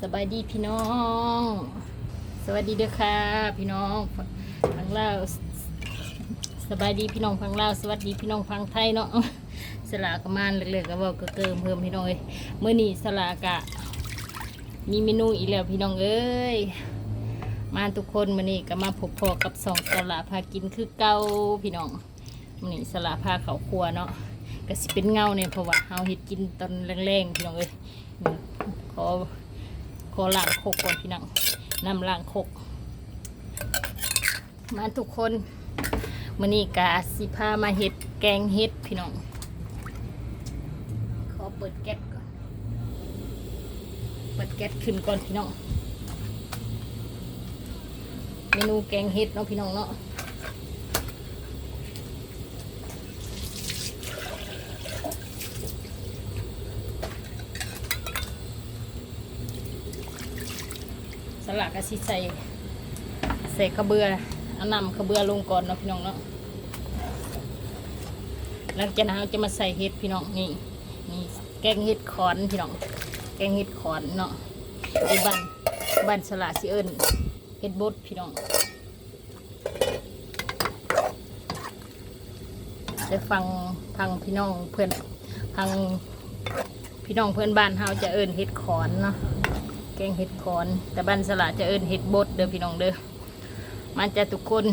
สบายดีพี่น้อง สวัสดีเด้อค่ะ พี่น้องฟังเล่าสบายดีพี่น้องฟังเล่าสวัสดีพี่น้องฟังไทยเนาะสลากะมานเล็กๆก็บอกก็เกิมเพิ่มพี่น้องเอ้ยเมื่อนี้สลากะ มีเมนูอีกแล้วพี่น้องเอ้ยมาทุกคนมื่อนี้ก็มาพบพอกับสองสลาพากินคือเก้าพี่น้องมื่อนี้สลาพาเขาครัวเนาะก็สิเป็นเงาเนี่ยเพราะว่าเฮาเฮ็ดกินตอนแรงๆพี่น้องเอ้ยขอ ขอล้างโคกก่อนพี่น้องนำล้างโคกมาทุกคนมื้อนี้กาสิพามาเฮ็ดแกงเฮ็ดพี่น้อง ขอเปิดแก๊สก่อน เปิดแก๊สขึ้นก่อนพี่น้อง เมนูแกงเฮ็ดเนาะพี่น้องเนาะ สลักกะสิใส่ใส่กระเบือเอานำกระเบือลงก่อนเนาะพี่น้องเนาะหลังจากนั้นเราจะมาใส่เห็ดพี่น้องนี่นี่แกงเห็ดขอนพี่น้อง แกงเห็ดขอนเนาะไอ้บันบันสลัสิเอิญเห็ดบดพี่น้องจะฟังพังพี่น้องเพื่อนพังพี่น้องเพื่อนบ้านเฮาจะเอิญเห็ดขอนเนาะ แกงเห็ดคอน แต่บ้านสละจะเอิ้นเห็ดบดเด้อพี่น้องเด้อมันจะทุกคน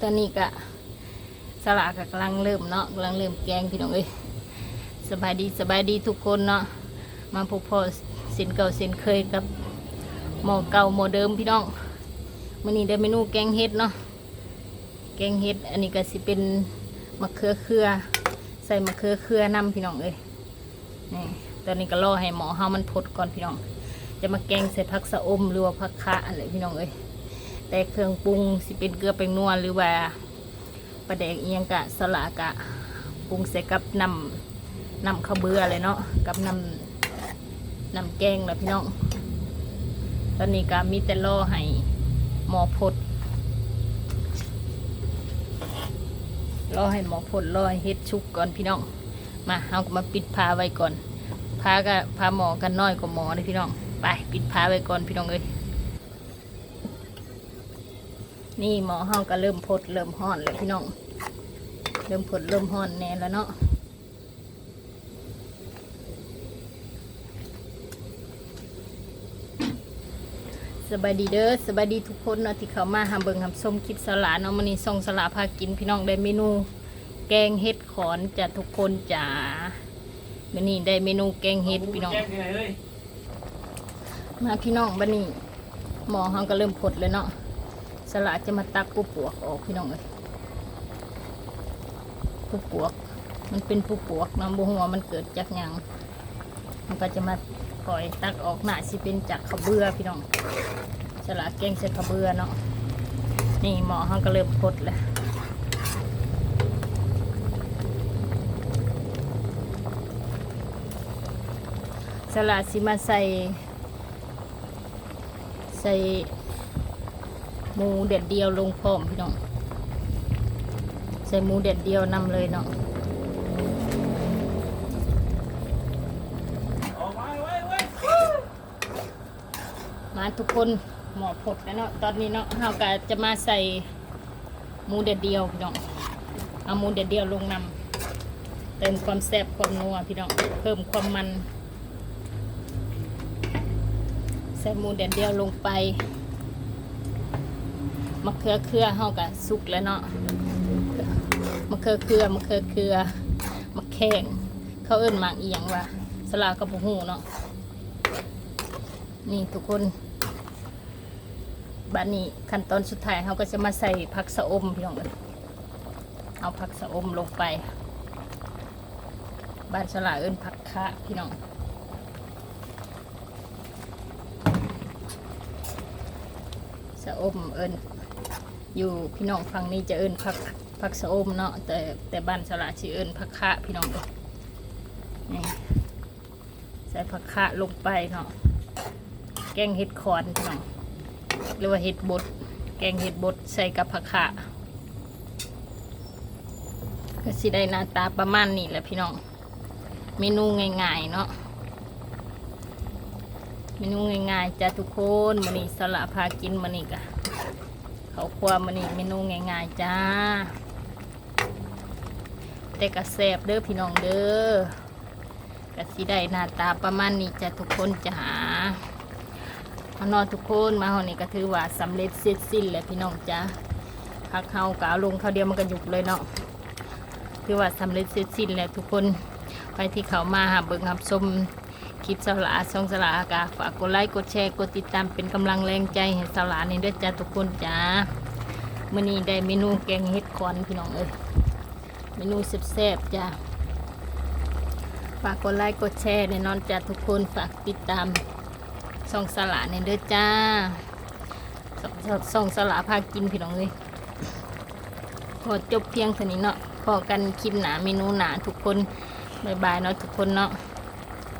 ตอนนี้กะสละกกำลังเริ่มเนาะกำลังเริ่มแกงพี่น้องเอ้ยสบายดีสบายดีทุกคนเนาะมาพบพอสินเก่าสินเคยกับหมอเก่าหมอเดิมพี่น้องมื้อนี้ได้เมนูแกงเห็ดเนาะแกงเห็ด อันนี้ก็สิเป็นมะเขือเครือใส่มะเขือเครือนำพี่น้องเอ้ยนี่ตอนนี้ก็รอให้หมอเฮามันพดก่อนพี่น้อง จะมาแกงใส่ผักสะอมหรือว่าผักคะอะไรพี่น้องเอ้ยแต่เครื่องปรุงสิเป็นเกลือเป็นนัวหรือว่าปลาแดกเอียงกะสละกะปรุงใส่กับน้ำน้ำข้าวเบื่อเลยเนาะกับน้ำน้ำแกงแหละพี่น้อง ตอนนี้ก็มีแต่รอให้หมอพดรอให้หมอพดรอให้เฮ็ดชุกก่อนพี่น้อง มาเอามาปิดพาไว้ก่อนพาก็พาหมอกันน้อยกว่าหมอเลยพี่น้อง ไปปิดพาไว้ก่อนพี่น้องเอ้ยนี่หมอเฮาก็เริ่มพดเริ่มห่อนเลยพี่น้อง เริ่มพดเริ่มห่อนแน่แล้วเนาะสบายดีเด้อสบายดีทุกคนเนาะที่เขามาหาเบิงหาส้มคลิปสลาเนาะมันนี้ส่งสลาพากินพี่น้องได้เมนู แกงเห็ดขอนจะทุกคนจ๋าวันนี้ได้เมนูแกงเห็ดพี่น้อง แจ้ที่ไหนเอ้ย มาพี่น้องบันนี้หมอเขาก็เริ่มพดเลยเนาะสละจะมาตักปูปวกออกพี่น้องเลยปูปวก มันเป็นปูปวกน้ำบัหัวมันเกิดจากยังมันก็จะมาปล่อยตักออกหน้าสิเป็นจากขาเบือพี่น้องสละแกงใส่ขาเบือเนาะนี่หมอเขาก็เริ่มพดเลยสละสิมาใส่ ใส่หมูเด็ดเดียวลงพร้อมพี่น้อง ใส่หมูเด็ดเดียวนำเลยเนาะมาเว้ยเว้ยมาทุกคนหมอผดแล้วเนาะตอนนี้เนาะเราก็จะมาใส่หมูเด็ดเดียวพี่น้องเอาหมูเด็ดเดียวลงนำเติมความแซ่บความนัวพี่น้องเพิ่มความมัน ส่หมูเด็ดเดียวลงไปมะเขือเครือเฮากะสุกแล้วเนาะมะเขือเครือมะเขือเครือมะแข้งเขาเอิ้นหมากอียงว่าสลากระปุกหูเนาะนี่ทุกคนบ้านนี้ขั้นตอนสุดท้ายเขาก็จะมาใส่ผักสะอมพี่น้องเลยเอาผักสะอมลงไป บ้านสลาเอิ้นผักคะพี่น้อง สะอมเอิญอยู่พี่น้องฝั่งนี้จะเอิญผักผักสะอมเนาะแต่แต่บ้านสละชื่อเอิญผักคะพี่น้องนี่ใส่ผักคะลงไปเนาะแกงเห็ดคอนพี่น้องหรือว่าเห็ดบดแกงเห็ดบดใส่กับผักคะก็สิได้หน้าตาประมาณนี้แหละพี่น้องเมนูง่ายๆเนาะ เมนูง่ายๆจ้ะทุกคนมื้อนี้สละพากินมื้อนี้กะเขาครัวมื้อนี้เมนูง่ายๆจ้า แต่ก็แซบเด้อพี่น้องเด้อกะสิได้หน้าตาประมาณนี้จ้ะทุกคนจ้าเอนอนทุกคนมาเฮานี่ก็ถือว่าสำเร็จเสร็จสิ้นแล้วพี่น้องจ้าพักเฮากะเอาลงเขาเดียวมันก็หยุกเลยเนาะถือว่าสำเร็จเสร็จสิ้นแล้วทุกคนไปที่เขามาหาเบิ่งหับชม คลิปสลาช่องสลาอากาฝากกดไลค์กดแชร์กดติดตามเป็นกำลังแรงใจให้สลานี่ด้วยจ้าทุกคนจ้ามื้อนี้ได้เมนูแกงเห็ดขอนพี่น้องเอ้ยเมนูแซ่บๆจ้ะฝากกดไลค์กดแชร์แน่นอนจ้ะทุกคนฝากติดตามส่องสลาในเด้อจ้าส่องส่องสลาพากินพี่น้องเลยขอจบเพียงเท่านี้เนาะพอกันคลิปหนาเมนูหนาทุกคนบายบายเนาะทุกคนเนาะ